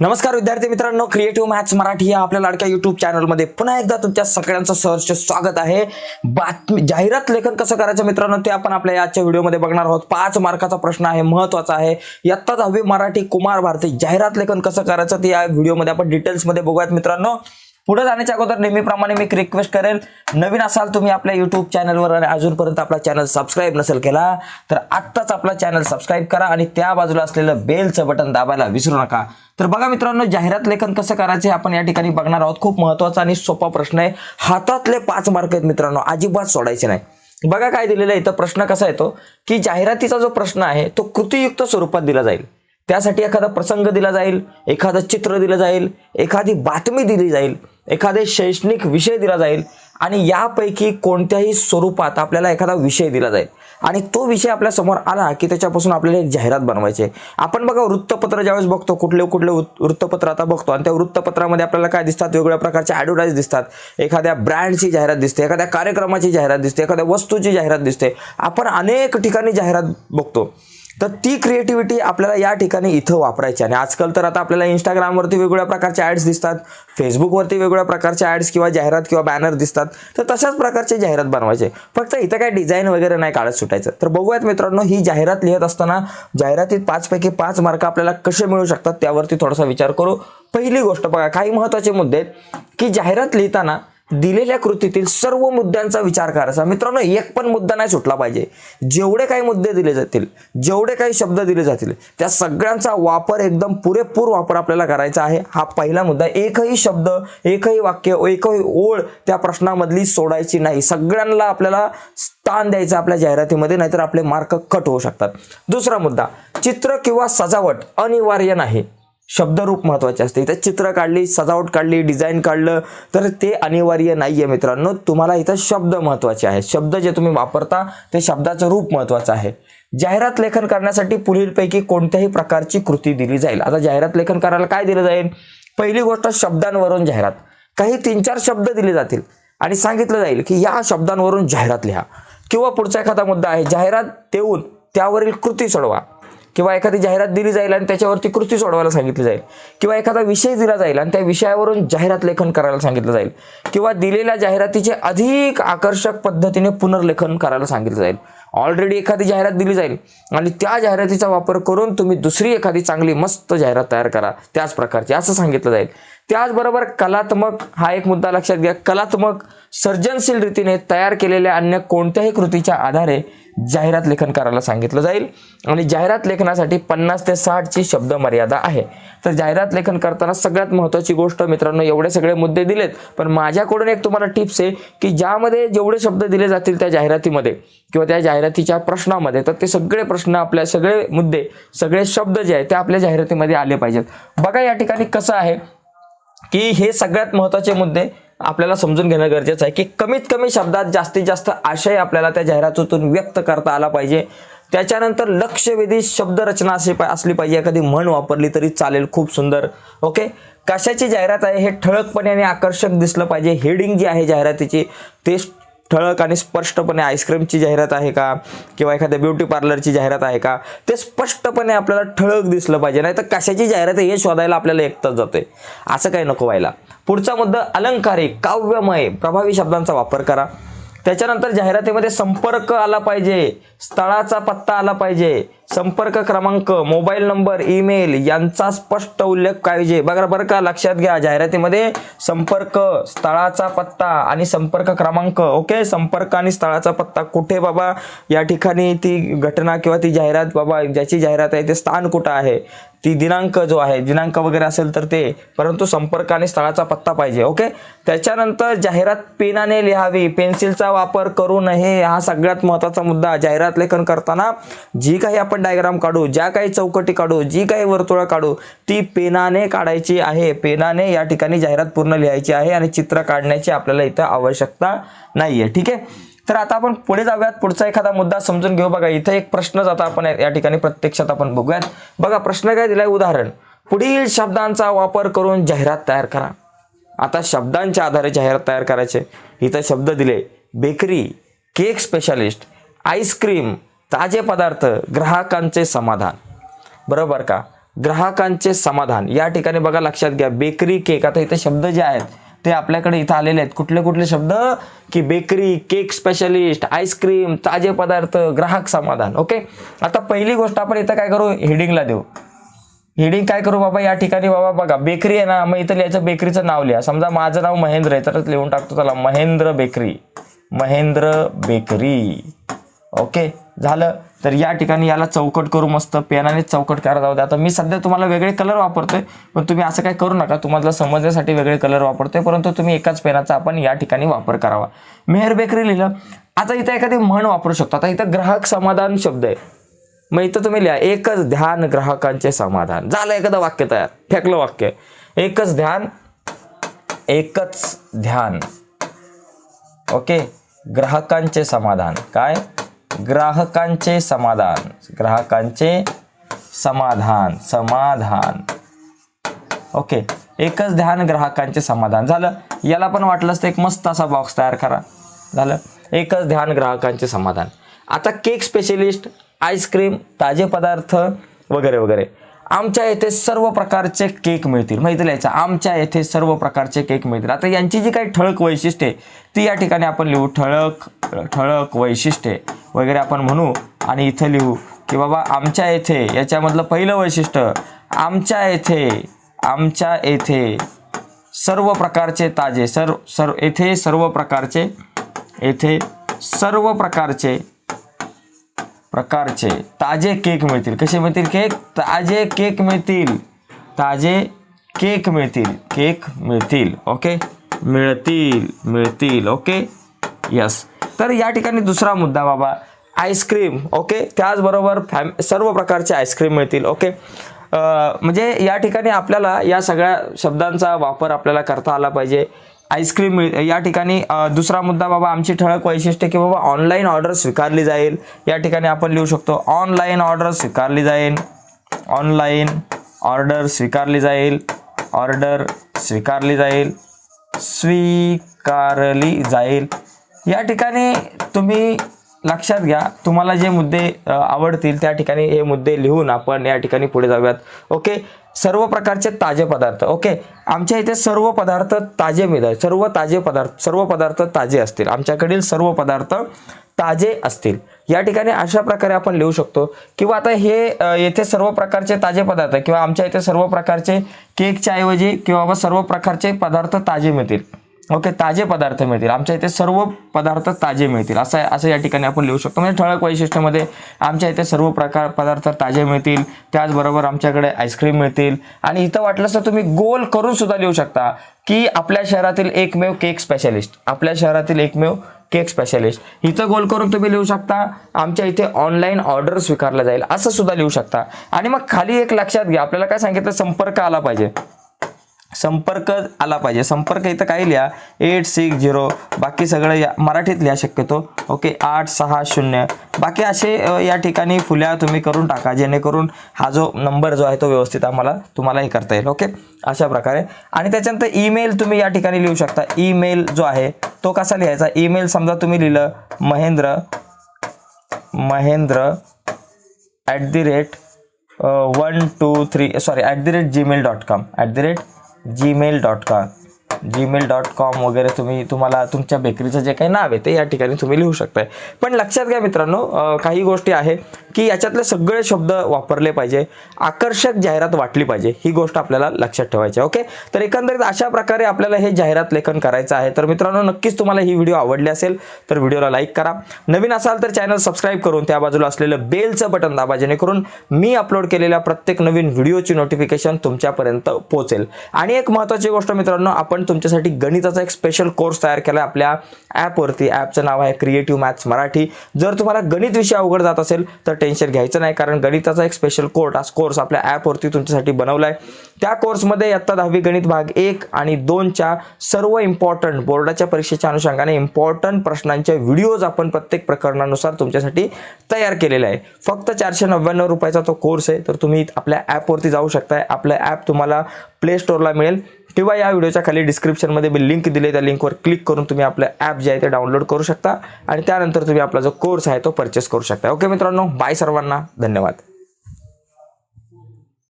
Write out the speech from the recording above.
नमस्कार विद्यार्थी मित्रांनो क्रिएटिव्ह मॅथ्स मराठी या आपल्या लाडक्या युट्यूब चॅनलमध्ये पुन्हा एकदा तुमच्या सगळ्यांचं सहर्ष स्वागत आहे. बातमी जाहिरात लेखन कसं करायचं मित्रांनो ते आपण आपल्या आजच्या व्हिडिओमध्ये बघणार आहोत. पाच मार्काचा प्रश्न आहे महत्त्वाचा आहे. इयत्ता दहावी मराठी कुमार भारती जाहिरात लेखन कसं करायचं ते या व्हिडिओमध्ये आपण डिटेल्समध्ये बघूयात मित्रांनो. पुढे जाण्याच्या अगोदर नेहमीप्रमाणे मी एक रिक्वेस्ट करेल. नवीन असाल तुम्ही आपल्या युट्यूब चॅनलवर आणि अजूनपर्यंत आपला चॅनल सबस्क्राईब नसेल केला तर आत्ताच आपला चॅनल सबस्क्राईब करा आणि त्या बाजूला असलेलं बेलचं बटन दाबायला विसरू नका. तर बघा मित्रांनो जाहिरात लेखन कसं करायचं आपण या ठिकाणी बघणार आहोत. खूप महत्त्वाचा आणि सोपा प्रश्न आहे. हातातले पाच मार्क आहेत मित्रांनो अजिबात सोडायचे नाही. बघा काय दिलेलं आहे. इथं प्रश्न कसा येतो? की जाहिरातीचा जो प्रश्न आहे तो कृतीयुक्त स्वरूपात दिला जाईल. त्यासाठी एखादा प्रसंग दिला जाईल एखादं चित्र दिलं जाईल एखादी बातमी दिली जाईल एखादे शैक्षणिक विषय दिला जाईल आणि यापैकी कोणत्याही स्वरूपात आपल्याला एखादा विषय दिला जाईल. आणि तो विषय आपल्यासमोर आला की त्याच्यापासून आपल्याला एक जाहिरात बनवायची आहे. आपण बघा वृत्तपत्र ज्यावेळेस बघतो कुठले कुठले वृत्तपत्र आता बघतो आणि त्या वृत्तपत्रामध्ये आपल्याला काय दिसतात? वेगवेगळ्या प्रकारचे ॲडव्हर्टाईज दिसतात. एखाद्या ब्रँडची जाहिरात दिसते एखाद्या कार्यक्रमाची जाहिरात दिसते एखाद्या वस्तूची जाहिरात दिसते. आपण अनेक ठिकाणी जाहिरात बघतो. तर ती क्रिएटिव्हिटी आपल्याला या ठिकाणी इथं वापरायची आणि आजकाल तर आता आपल्याला इंस्टाग्रामवरती वेगवेगळ्या प्रकारच्या ॲड्स दिसतात फेसबुकवरती वेगवेगळ्या प्रकारच्या ॲड्स किंवा जाहिरात किंवा बॅनर दिसतात. तर तशाच प्रकारचे जाहिरात बनवायचे. फक्त इथं काय डिझाईन वगैरे नाही काढत सुटायचं. तर बघूयात मित्रांनो ही जाहिरात लिहित असताना जाहिरातीत पाचपैकी पाच मार्क आपल्याला कसे मिळू शकतात त्यावरती थोडासा विचार करू. पहिली गोष्ट बघा काही महत्त्वाचे मुद्दे आहेत की जाहिरात लिहिताना दिलेल्या कृतीतील सर्व मुद्द्यांचा विचार करायचा. मित्रांनो एक पण मुद्दा नाही सुटला पाहिजे. जेवढे काही मुद्दे दिले जातील जेवढे काही शब्द दिले जातील त्या सगळ्यांचा वापर एकदम पुरेपूर वापर आपल्याला करायचा आहे. हा पहिला मुद्दा. एकही शब्द एकही वाक्य एकही ओळ त्या प्रश्नामधली सोडायची नाही. सगळ्यांना आपल्याला स्थान द्यायचं आपल्या जाहिरातीमध्ये नाहीतर आपले मार्क कट होऊ शकतात. दुसरा मुद्दा. चित्र किंवा सजावट अनिवार्य नाही. शब्दरूप महत्त्वाचे असते. इथं चित्र काढली सजावट काढली डिझाईन काढलं तर ते अनिवार्य नाही आहे मित्रांनो. तुम्हाला इथं शब्द महत्त्वाचे आहेत. शब्द जे तुम्ही वापरता ते शब्दाचं रूप महत्त्वाचं आहे. जाहिरात लेखन करण्यासाठी पुढीलपैकी कोणत्याही प्रकारची कृती दिली जाईल. आता जाहिरात लेखन करायला काय दिलं जाईल? पहिली गोष्ट शब्दांवरून जाहिरात. काही तीन चार शब्द दिले जातील. आणि सांगितलं जाईल की या शब्दांवरून जाहिरात लिहा. किंवा पुढचा एखादा मुद्दा आहे जाहिरात देऊन त्यावरील कृती सोडवा. किंवा एखादी जाहिरात दिली जाईल आणि त्याच्यावरती कृती सोडवायला सांगितली जाईल किंवा एखादा विषय दिला जाईल आणि त्या विषयावरून जाहिरात लेखन करायला सांगितलं जाईल किंवा दिलेल्या जाहिरातीचे अधिक आकर्षक पद्धतीने पुनर्लेखन करायला सांगितलं जाईल. ऑलरेडी एखादी जाहिरात दिली जाईल आणि त्या जाहिरातीचा वापर करून तुम्ही दुसरी एखादी चांगली मस्त जाहिरात तयार करा त्याच प्रकारची असं सांगितलं जाईल. त्याचबरोबर कलात्मक हा एक मुद्दा लक्षात घ्या. कलात्मक सर्जनशील रीतीने तयार केलेल्या अन्य कोणत्याही कृतीच्या आधारे जाहिरात लेखन करायला सांगितलं जाईल. आणि जाहिरात लेखनासाठी पन्नास ते साठची शब्द मर्यादा आहे. तर जाहिरात लेखन करताना सगळ्यात महत्त्वाची गोष्ट मित्रांनो एवढे सगळे मुद्दे दिलेत. पण माझ्याकडून एक तुम्हाला टिप्स आहे की ज्यामध्ये जेवढे शब्द दिले जातील त्या जाहिरातीमध्ये किंवा त्या जाहिरातीच्या प्रश्नामध्ये तर ते सगळे प्रश्न आपल्या सगळे मुद्दे सगळे शब्द जे आहेत ते आपल्या जाहिरातीमध्ये आले पाहिजेत. बघा या ठिकाणी कसं आहे. की हे सगळ्यात महत्त्वाचे मुद्दे आपल्याला समजून घेणं गरजेचं आहे की कमीत कमी शब्दात जास्तीत जास्त आशय आपल्याला त्या जाहिरातीतून व्यक्त करता आला पाहिजे. त्याच्यानंतर लक्षवेधी शब्दरचना अशी पा- असली पाहिजे एखादी म्हण वापरली तरी चालेल खूप सुंदर. ओके? कशाची जाहिरात आहे हे ठळकपणे आणि आकर्षक दिसलं पाहिजे. हेडिंग जी आहे जाहिरातीची ते ठळक आणि स्पष्टपणे आईस्क्रीमची जाहिरात आहे का? किंवा एखाद्या ब्युटी पार्लरची जाहिरात आहे का? ते स्पष्टपणे आपल्याला ठळक दिसलं पाहिजे. नाही तर कशाची जाहिरात आहे हे शोधायला आपल्याला एक जाते असं काही नको व्हायला. पुढचा मुद्दा अलंकारिक काव्यमय प्रभावी शब्दांचा वापर करा. त्याच्यानंतर जाहिरातीमध्ये संपर्क आला पाहिजे. स्थळाचा पत्ता आला पाहिजे. संपर्क क्रमांक मोबाईल नंबर ईमेल यांचा स्पष्ट उल्लेख पाहिजे. बघा बरं का लक्षात घ्या. जाहिरातीमध्ये संपर्क स्थळाचा पत्ता आणि संपर्क क्रमांक. ओके? संपर्क आणि स्थळाचा पत्ता कुठे बाबा? या ठिकाणी ती घटना किंवा ती जाहिरात बाबा ज्याची जाहिरात आहे ते स्थान कुठं आहे? ती दिनांक जो आहे दिनांक वगैरे असेल तर ते परंतु संपर्क आणि स्थळाचा पत्ता पाहिजे ओके त्याच्यानंतर जाहिरात पेनाने लिहावी पेन्सिलचा वापर करू नये हा सगळ्यात महत्त्वाचा मुद्दा. जाहिरात लेखन करताना जी काही आपण डायग्राम काढू ज्या काही चौकटी काढू जी काही वर्तुळं काढू ती पेनाने काढायची आहे. पेनाने या ठिकाणी जाहिरात पूर्ण लिहायची आहे आणि चित्र काढण्याची आपल्याला इथं आवश्यकता नाही आहे ठीक आहे? तर आता आपण पुढे जाऊयात. पुढचा एखादा मुद्दा समजून घेऊ. बघा इथं एक प्रश्नच आता आपण या ठिकाणी. प्रत्यक्षात आपण बघूयात. बघा प्रश्न काय दिलाय? उदाहरण. पुढील शब्दांचा वापर करून जाहिरात तयार करा. आता शब्दांच्या आधारे जाहिरात तयार करायचे. इथं शब्द दिले. बेकरी केक स्पेशालिस्ट आईस्क्रीम ताजे पदार्थ ग्राहकांचे समाधान. बरोबर का? ग्राहकांचे समाधान. या ठिकाणी बघा लक्षात घ्या. Bakery cake. आता इथे शब्द जे आहेत ते आपल्याकडे इथं आलेले आहेत. कुठले कुठले शब्द? की बेकरी केक स्पेशलिस्ट आईस्क्रीम ताजे पदार्थ ग्राहक समाधान. ओके आता पहिली गोष्ट आपण इथं काय करू? हेडिंगला देऊ. हेडिंग काय करू बाबा? या ठिकाणी बाबा बघा बेकरी आहे ना मग इथं लिहायचं बेकरीचं नाव लिहा. समजा माझं नाव महेंद्र आहे तरच लिहून टाकतो त्याला. Mahendra bakery. Mahendra bakery. Okay झालं. तर या ठिकाणी याला चौकट करू मस्त पेनाने चौकट करायला जाऊ द्या आता मी सध्या तुम्हाला वेगळे कलर वापरतोय पण तुम्ही असं काय करू नका. तुम्हाला समजण्यासाठी वेगळे कलर वापरतोय परंतु तुम्ही एकाच पेनाचा आपण या ठिकाणी वापर करावा. मेहर बेकरी लिहिलं आता इथं एखादी म्हण वापरू शकतो. आता इथं ग्राहक समाधान शब्द आहे. मग इथं तुम्ही लिहा एकच ध्यान ग्राहकांचे समाधान. झालं एखादं वाक्य तयार. फेकलं वाक्य. एकच ध्यान एकच ध्यान. ओके? ग्राहकांचे समाधान. काय? ग्राहकांचे समाधान. ग्राहकांचे समाधान. समाधान. ओके एकच ध्यान ग्राहकांचे समाधान. झालं. याला पण वाटलंच तर एक मस्त असा बॉक्स तयार करा. झालं. एकच ध्यान ग्राहकांचे समाधान. आता केक स्पेशलिस्ट आईस्क्रीम ताजे पदार्थ वगैरे वगैरे. आमच्या येथे सर्व प्रकारचे केक मिळतील. माहिती लिहायचं आमच्या येथे सर्व प्रकारचे केक मिळतील. आता यांची जी काही ठळक वैशिष्ट्ये ती या ठिकाणी आपण लिहू. ठळक ठळक वैशिष्ट्ये वगैरे आपण म्हणू आणि इथं लिहू की बाबा आमच्या येथे याच्यामधलं पहिलं वैशिष्ट्य आमच्या येथे आमच्या येथे सर्व प्रकारचे ताजे सर्व सर्व येथे सर्व प्रकारचे येथे सर्व प्रकारचे प्रकारचे ताजे केक मिळतील. कसे मिळतील केक? ताजे केक मिळतील. ताजे केक मिळतील. केक मिळतील. ओके? मिळतील. मिळतील. ओके? यस. तर या ठिकाणी दुसरा मुद्दा बाबा आईस्क्रीम ओके त्याचबरोबर फॅम सर्व प्रकारचे आईस्क्रीम मिळतील ओके म्हणजे या ठिकाणी आपल्याला या सगळ्या शब्दांचा वापर आपल्याला करता आला पाहिजे. आईस्क्रीम मिळ या ठिकाणी दुसरा मुद्दा बाबा आमची ठळक वैशिष्ट्य की बाबा ऑनलाईन ऑर्डर स्वीकारली जाईल. या ठिकाणी आपण लिहू शकतो ऑनलाईन ऑर्डर स्वीकारली जाईल. ऑनलाईन ऑर्डर स्वीकारली जाईल. ऑर्डर स्वीकारली जाईल. स्वीकारली जाईल. या ठिकाणी तुम्ही लक्षात घ्या तुम्हाला जे मुद्दे आवडतील त्या ठिकाणी हे मुद्दे लिहून आपण या ठिकाणी पुढे जाऊयात. ओके? सर्व प्रकारचे ताजे पदार्थ. ओके? आमच्या इथे सर्व पदार्थ ताजे मिळतात सर्व ताजे पदार्थ सर्व पदार्थ ताजे असतील. आमच्याकडील सर्व पदार्थ ताजे असतील. या ठिकाणी अशा प्रकारे आपण लिहू शकतो. किंवा आता हे येथे सर्व प्रकारचे ताजे पदार्थ किंवा आमच्या इथे सर्व प्रकारचे केकच्या ऐवजी किंवा बाबा सर्व प्रकारचे पदार्थ ताजे मिळतील. ओके ताजे पदार्थ मिळतील. आमच्या इथे सर्व पदार्थ ताजे मिळतील. असं असं या ठिकाणी आपण लिहू शकतो. म्हणजे ठळक वैशिष्ट्यामध्ये आमच्या इथे सर्व प्रकार पदार्थ ताजे मिळतील. त्याचबरोबर आमच्याकडे आईस्क्रीम मिळतील. आणि इथं वाटलं तर तुम्ही गोल करून सुद्धा लिहू शकता की आपल्या शहरातील एकमेव केक स्पेशलिस्ट. आपल्या शहरातील एकमेव केक स्पेशलिस्ट. इथं गोल करून तुम्ही लिहू शकता आमच्या इथे ऑनलाईन ऑर्डर स्वीकारला जाईल. असं सुद्धा लिहू शकता. आणि मग खाली एक लक्षात घ्या. आपल्याला काय सांगितलं? संपर्क आला पाहिजे. संपर्क आला पाहिजे. संपर्क इथं काय लिहा? एट सिक्स झिरो बाकी सगळं या मराठीत लिहा शक्यतो. ओके आठ सहा शून्य. बाकी असे या ठिकाणी फुल्या तुम्ही करून टाका. जेणेकरून हा जो नंबर जो आहे तो व्यवस्थित आम्हाला तुम्हाला हे करता येईल. ओके अशा प्रकारे. आणि त्याच्यानंतर ईमेल तुम्ही या ठिकाणी लिहू शकता. ईमेल जो आहे तो कसा लिहायचा? ईमेल समजा तुम्ही लिहिलं Mahendra Mahendra at the rate one two three sorry at the rate Gmail dot com at the rate Gmail dot com Gmail dot com वगैरे तुम्ही तुम्हाला तुमच्या बेकरीचं जे काही नाव आहे ते या ठिकाणी तुम्ही लिहू शकताय. पण लक्षात घ्या मित्रांनो काही गोष्टी आहे की याच्यातले सगळे शब्द वापरले पाहिजे आकर्षक जाहिरात वाटली पाहिजे ही गोष्ट आपल्याला लक्षात ठेवायची आहे ओके? तर एकंदरीत अशा प्रकारे आपल्याला हे जाहिरात लेखन करायचं आहे. तर मित्रांनो नक्कीच तुम्हाला ही व्हिडिओ आवडली असेल तर व्हिडिओला लाईक करा. नवीन असाल तर चॅनल सबस्क्राईब करून त्या बाजूला असलेलं बेलचं बटन दाबा जेणेकरून मी अपलोड केलेल्या प्रत्येक नवीन व्हिडिओची नोटिफिकेशन तुमच्यापर्यंत पोहोचेल. आणि एक महत्त्वाची गोष्ट मित्रांनो आपण तुमच्यासाठी गणिताचा एक स्पेशल कोर्स तयार केला आहे आपल्या ॲपवरती ॲपचं नाव आहे क्रिएटिव्ह मॅथ्स मराठी. जर तुम्हाला गणित विषय अवघड जात असेल तर टेन्शन घ्यायचं नाही कारण गणिताचा एक स्पेशल कोर्स कोर्स आपल्या ॲपवरती तुमच्यासाठी बनवला आहे त्या कोर्समध्ये इयत्ता दहावी गणित भाग एक आणि दोनच्या सर्व इम्पॉर्टंट बोर्डाच्या परीक्षेच्या अनुषंगाने इम्पॉर्टंट प्रश्नांचे व्हिडिओज आपण प्रत्येक प्रकरणानुसार तुमच्यासाठी तयार केलेला आहे. फक्त चारशे नव्याण्णव रुपयाचा तो कोर्स आहे तर तुम्ही आपल्या ॲपवरती जाऊ शकताय. आपलं ॲप तुम्हाला प्ले स्टोअरला मिळेल. किंवा या व्हिडिओच्या खाली डिस्क्रिप्शनमध्ये मी लिंक दिली त्या लिंकवर क्लिक करून तुम्ही आपलं ॲप जे आहे ते डाउनलोड करू शकता. आणि त्यानंतर तुम्ही आपला जो कोर्स आहे तो परचेस करू शकता. ओके मित्रांनो बाय सर्वांना. धन्यवाद.